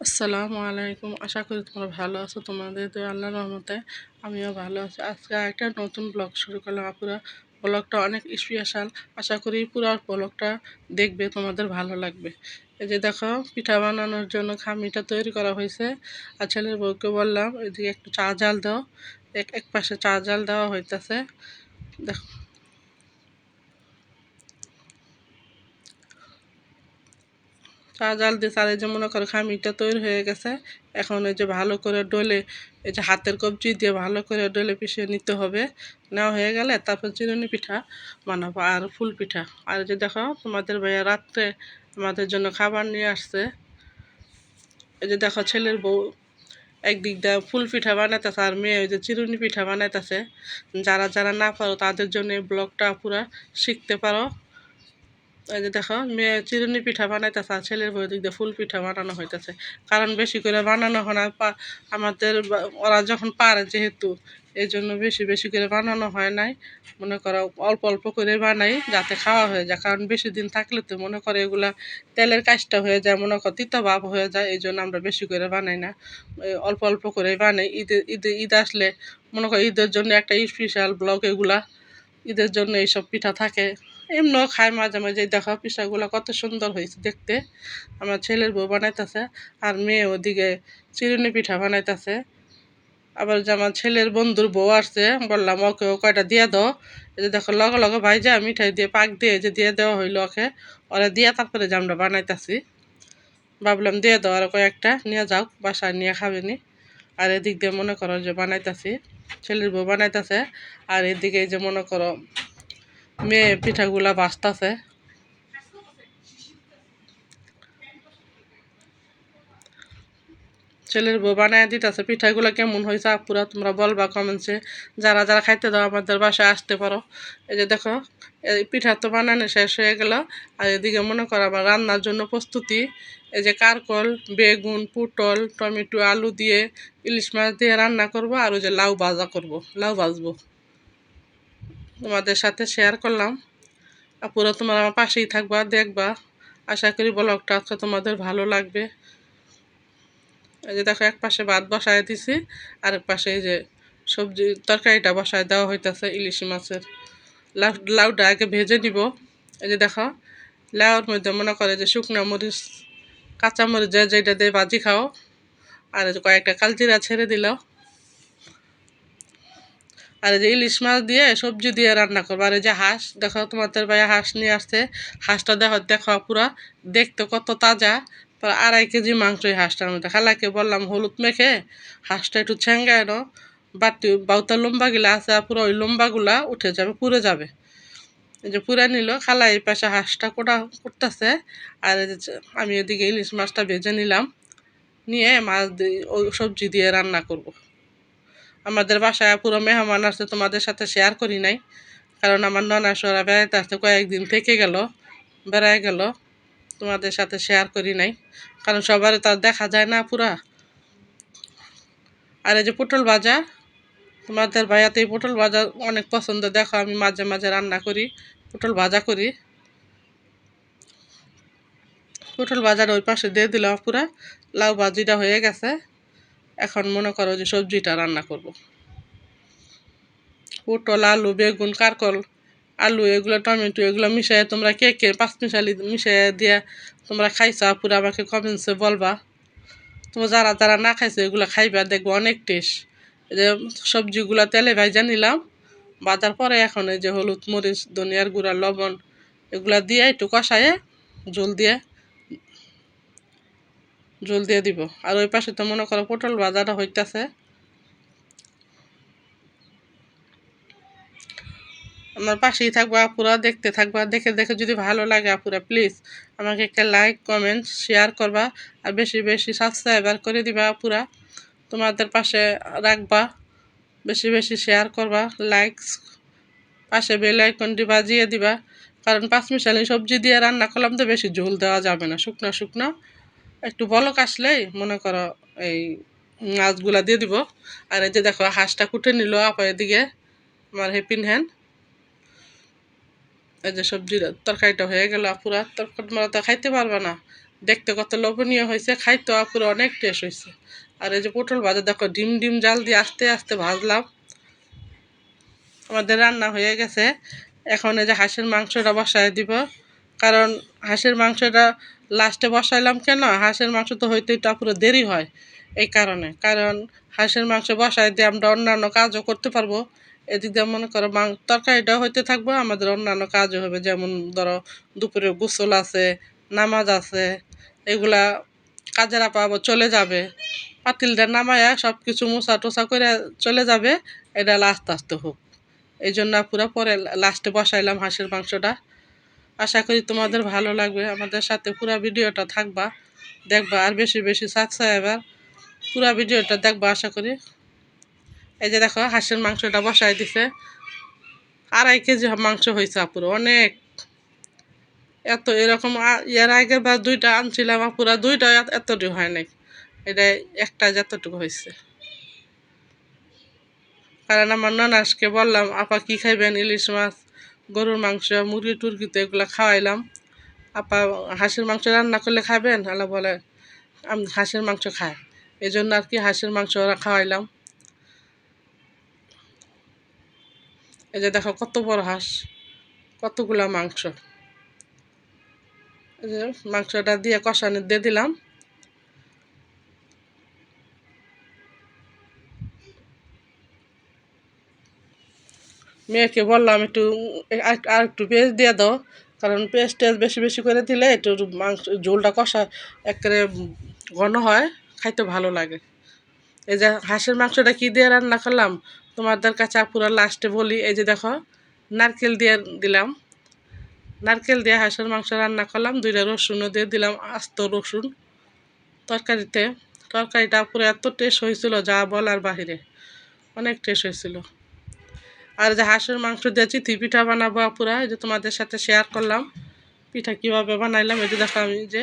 আসসালামু আলাইকুম। আশা করি তোমরা ভালো আছো। তোমাদের তো আল্লাহর রহমতে আমিও ভালো আছি। আজকে একটা নতুন ব্লগ শুরু করলাম। আপুরা, ব্লগটা অনেক স্পেশাল আশা করি পুরো ব্লগটা দেখবে, তোমাদের ভালো লাগবে। এই যে দেখো, পিঠা বানানোর জন্য খামিটা তৈরি করা হয়েছে। আর ছেলের বউকে বললাম, এদিকে একটু চা জাল দাও। এক এক পাশে চা জাল দেওয়া হইতেছে। দেখো। চা জাল দিয়ে চালে যে মনে করো খামিরটা তৈরি হয়ে গেছে। এখন ওই যে ভালো করে ডলে, এই যে হাতের কবজি দিয়ে ভালো করে ডলে পিষিয়ে নিতে হবে। নেওয়া হয়ে গেলে তারপর চিরুনি পিঠা বানাবো আর ফুল পিঠা। আর যে দেখো, তোমাদের ভাইয়া রাত্রে আমাদের জন্য খাবার নিয়ে আসছে। এই যে দেখো, ছেলের বউ একদিক দিয়ে ফুল পিঠা বানাইতেছে আর মেয়ে ওই যে চিরুনি পিঠা বানাইতেছে। যারা যারা না পারো তাদের জন্য ব্লগটা পুরা শিখতে পারো। এই যে দেখো, মেয়ে চিরুনি পিঠা বানাইতেছে আর ছেলের বই দিক ফুল পিঠা বানানো হইতেছে। কারণ বেশি করে বানানো হয় না আমাদের ওরা যখন পারে যেহেতু, এই জন্য বেশি বেশি করে বানানো হয় নাই। মনে করো, অল্প অল্প করে বানাই যাতে খাওয়া হয়ে যায়। কারণ বেশি দিন থাকলে তো মনে করে এগুলা তেলের কাজটা হয়ে যায়, মনে করো তিতা ভাব হয়ে যায়, এই জন্য আমরা বেশি করে বানাই না। অল্প অল্প করে বানাই। ঈদে ঈদে ঈদ আসলে মনে করো ঈদের জন্য একটা স্পেশাল ব্লগ এগুলা। ঈদের জন্য এইসব পিঠা থাকে। এমনিও খায় মাঝে মাঝে দেখো পিঠাগুলো কত সুন্দর হয়েছে দেখতে। আমার ছেলের বউ বানাইতেছে আর মেয়ে ওদিকে চিরুনি পিঠা বানাইতেছে। আবার যে আমার ছেলের বন্ধুর বউ আসছে, বললাম, ওকে, ও কয়টা দিয়ে দাও? এই যে দেখো, লগে লগে ভাই যা মিঠাই দিয়ে, পাক দিয়ে যে দিয়ে দেওয়া হইল ওকে। ওরা দিয়ে তারপরে যে আমরা বানাইতেছি। ভাবলাম দিয়ে দাও আর কয়েকটা, নিয়ে যাও, বাসায় নিয়ে খাবেনি আর এদিক দিয়ে মনে করো যে বানাইতেছি, ছেলের বউ বানাইতেছে। আর এদিকে যে মনে করো মেয়ে পিঠাগুলা বাঁচতেছে ছেলের বউ বানায় দিতেছে, পিঠাগুলো কেমন হয়েছে আপুরা তোমরা বলবা কমেন্টসে। যারা যারা খাইতে দাও, আমাদের বাসায় আসতে পারো। এই যে দেখো, এই পিঠা তো বানানো শেষ হয়ে গেল। আর এদিকে মনে করো আবার রান্নার জন্য প্রস্তুতি। এই যে কারকল, বেগুন, পুটল, টমেটো, আলু দিয়ে ইলিশ মাছ দিয়ে রান্না করব, আর ওই যে লাউ ভাজা করব। লাউ ভাজবো। তোমাদের সাথে শেয়ার করলাম। পুরো তোমার আমার পাশেই থাকবা, দেখবা। আশা করি ব্লগটা আজকে তোমাদের ভালো লাগবে। এই যে দেখো, এক পাশে ভাত বসায় দিছি আর এক পাশে এই যে সবজি তরকারিটা বসায় দেওয়া হইতেছে, ইলিশ মাছের। লাউ, লাউটা আগে ভেজে নিব। এই যে দেখো, লাউর মধ্যে মনে করে যে শুকনো মরিচ, কাঁচা মরিচ যে যেটা দিয়ে ভাজি খাও, আর কয়েকটা কালজিরা ছেড়ে দিল আর এই যে ইলিশ মাছ দিয়ে সবজি দিয়ে রান্না করব। আর এই যে হাঁস, দেখো তোমাদের ভাইয়া হাঁস নিয়ে আসছে। হাঁসটা দেখো দেখো পুরা। দেখতে কত তাজা। আড়াই কেজি মাংস এই হাঁসটার মধ্যে। খালাকে বললাম, হলুদ মেখে হাঁসটা একটু ছ্যাঙ্গায় নো বাটি বাউতা লম্বাগুলা আছে পুরো ওই লম্বাগুলা উঠে যাবে, পুড়ে যাবে। এই যে পুরা নিল। খালা এই পাশে হাঁসটা কোটা করতেছে। আর আমি এদিকে ইলিশ মাছটা ভেজে নিলাম। নিয়ে মাছ দিয়ে ওই সবজি দিয়ে রান্না করব। আমাদের বাসায় পুরো মেহমান আসছে তোমাদের সাথে শেয়ার করি নাই। কারণ আমার ননাসরা বেড়াইতে আসতে কয়েকদিন থেকে গেল, বেড়ায় গেল। তোমাদের সাথে শেয়ার করি নাই। কারণ সবার তার দেখা যায় না পুরা। আর এই যে পটল ভাজা, তোমাদের ভাইয়াতে এই পটল ভাজা অনেক পছন্দ। দেখো, আমি মাঝে মাঝে রান্না করি, পটল ভাজা করি। পটল ভাজার ওই পাশে দিয়ে দিলাম পুরা। লাউ ভাজিটা হয়ে গেছে। এখন মনে করো যে সবজিটা রান্না করব। পটল, আলু, বেগুন কারকল আলু, এগুলো টমেটো, এগুলো মিশিয়ে তোমরা কে কে পাঁচ মিশালি মিশিয়ে দিয়ে তোমরা খাইছা পুরো আমাকে কমেন্টসে বলবা। তোমরা যারা যারা না খাইছো, এগুলো খাইবা, দেখব অনেক টেস্ট এই যে সবজিগুলো তেলে ভাইজা নিলাম, বাজার পরে এখন এই যে হলুদ, মরিচ, ধনিয়ার গুঁড়া, লবণ, এগুলা দিয়ে একটু কষায়ে জল দিয়ে জল দিয়ে দিব। আর ওই পাশে তো মনে করো পটল ভাজাটা হইতেছে। আমার পাশেই থাকবা, আপুরা দেখতে থাকবা, দেখে দেখে যদি ভালো লাগে আপুরা প্লিজ আমাকে একটা লাইক কমেন্ট শেয়ার করবা আর বেশি বেশি সাবস্ক্রাইবার করে দিবা আপুরা। তোমাদের পাশে রাখবা, বেশি বেশি শেয়ার করবা লাইকস পাশে বেল আইকনটি বাজিয়ে দিবা। কারণ পাঁচ মিশালি সবজি দিয়ে রান্না করলাম তো বেশি ঝোল দেওয়া যাবে না, শুকনো শুকনো। একটু বলক আসলেই মনে করো এই মাছগুলা দিয়ে দিব। আর এই যে দেখো, হাঁসটা কুটে নিল আপা এদিকে, আমার হেপিন হ্যান্ড এই যে সবজির তরকারিটা হয়ে গেল পুরা তরকারি তো খাইতে পারবে না। দেখতে কত লোভনীয় হয়েছে, খাইতে আপুর অনেক টেস্ট হয়েছে। আর এই যে পটল ভাজা, দেখো, ডিম ডিম জাল দিয়ে আস্তে আস্তে ভাজলাম। আমাদের রান্না হয়ে গেছে। এখন এই যে হাঁসের মাংসটা বসায় দিব। কারণ হাঁসের মাংসটা লাস্টে বসাইলাম কেন? হাঁসের মাংস তো হইতে পুরো দেরি হয় এই কারণে। কারণ হাঁসের মাংস বসাই দিয়ে আমরা অন্যান্য কাজও করতে পারব। এদিক দিয়ে মনে করো মাং তরকারিটাও হইতে থাকব, আমাদের অন্যান্য কাজও হবে। যেমন ধরো দুপুরে গোসল আছে, নামাজ আছে, এগুলা কাজের পাবো চলে যাবে। পাতিলটা নামায়া সব কিছু মোছা টোসা করে চলে যাবে। এটা আস্তে আস্তে হোক। এই জন্য পুরো পরে লাস্টে বসাইলাম হাঁসের মাংসটা। আশা করি তোমাদের ভালো লাগবে। আমাদের সাথে পুরো ভিডিওটা থাকবা, দেখবা, আর বেশি বেশি সাবস্ক্রাইবার পুরো ভিডিওটা দেখবা আশা করি। এই যে দেখো, হাঁসের মাংসটা বসাই দিছে। আড়াই কেজি মাংস হয়েছে আপুরো, অনেক। এত এরকম এর আগে বা দুইটা আনছিলাম পুরা দুইটা এতটুকু হয় নাই। এটা একটা যতটুকু হয়েছে। কারণ আমার ননাসকে বললাম, আপা কী খাইবেন ইলিশ মাছ? গরুর মাংস মুরগি টুরগি তো এগুলো খাওয়াইলাম। আপা হাঁসের মাংস রান্না করলে খাবেন? আল্লাহ বলে, আমি, হাঁসের মাংস খাই এই জন্য আর কি হাঁসের মাংস ওরা খাওয়াইলাম। এই যে দেখো কত বড় হাঁস, কতগুলা মাংস। মাংসটা দিয়ে কষানি দিয়ে দিলাম। মেয়েকে বললাম, একটু, আর একটু পেঁয়াজ দিয়ে দাও। কারণ পেঁয়াজ টেস্ট বেশি বেশি করে দিলে একটু মাংস, ঝোলটা কষা একেবারে ঘন হয়, খাইতে ভালো লাগে। এই যে হাঁসের মাংসটা কী দিয়ে রান্না করলাম? তোমাদের কাছে পুরো লাস্টে বলি, এই যে দেখো, নারকেল দিয়ে দিলাম। নারকেল দিয়ে হাঁসের মাংস রান্না করলাম, দুইটা রসুনও দিয়ে দিলাম, আস্ত রসুন তরকারিতে। তরকারিটা পুরো এত টেস্ট হয়েছিল, যা বলার বাহিরে অনেক টেস্ট হয়েছিল। আর যে হাঁসের মাংস দিয়ে চিথি পিঠা বানাবো পুরা এই যে তোমাদের সাথে শেয়ার করলাম। পিঠা কীভাবে বানাইলাম, এই যে দেখো আমি যে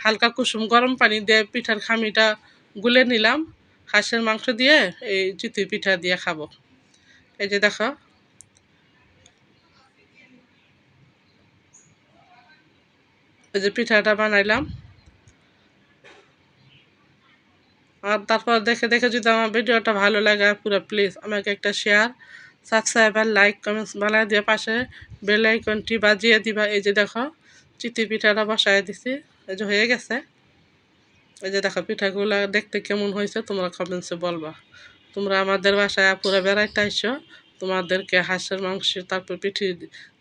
হালকা কুসুম গরম পানি দিয়ে পিঠার খামিটা গুলে নিলাম। হাঁসের মাংস দিয়ে এই চিতই পিঠা দিয়ে খাব। এই যে দেখো। এই যে পিঠাটা বানাইলাম। আর তারপর দেখে দেখে যদি আমার ভিডিওটা ভালো লাগে পুরো প্লিজ আমাকে একটা শেয়ার সাবস্ক্রাইবার লাইক কমেন্টস বানাই দিয়ে পাশে বেল আইকনটি বাজিয়ে দিবা। এই যে দেখো চিতি পিঠাটা বসায় দিছি। এই যে হয়ে গেছে। এই যে দেখো, পিঠাগুলো দেখতে কেমন হয়েছে তোমরা কমেন্টসে বলবা। তোমরা আমাদের বাসায় পুরো বেড়াইতে আইসো, তোমাদেরকে হাঁসের মাংস তারপর পিঠি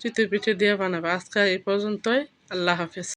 চিতি পিঠি দিয়ে বানাবে। আজকে এই পর্যন্তই, আল্লাহ হাফিজ।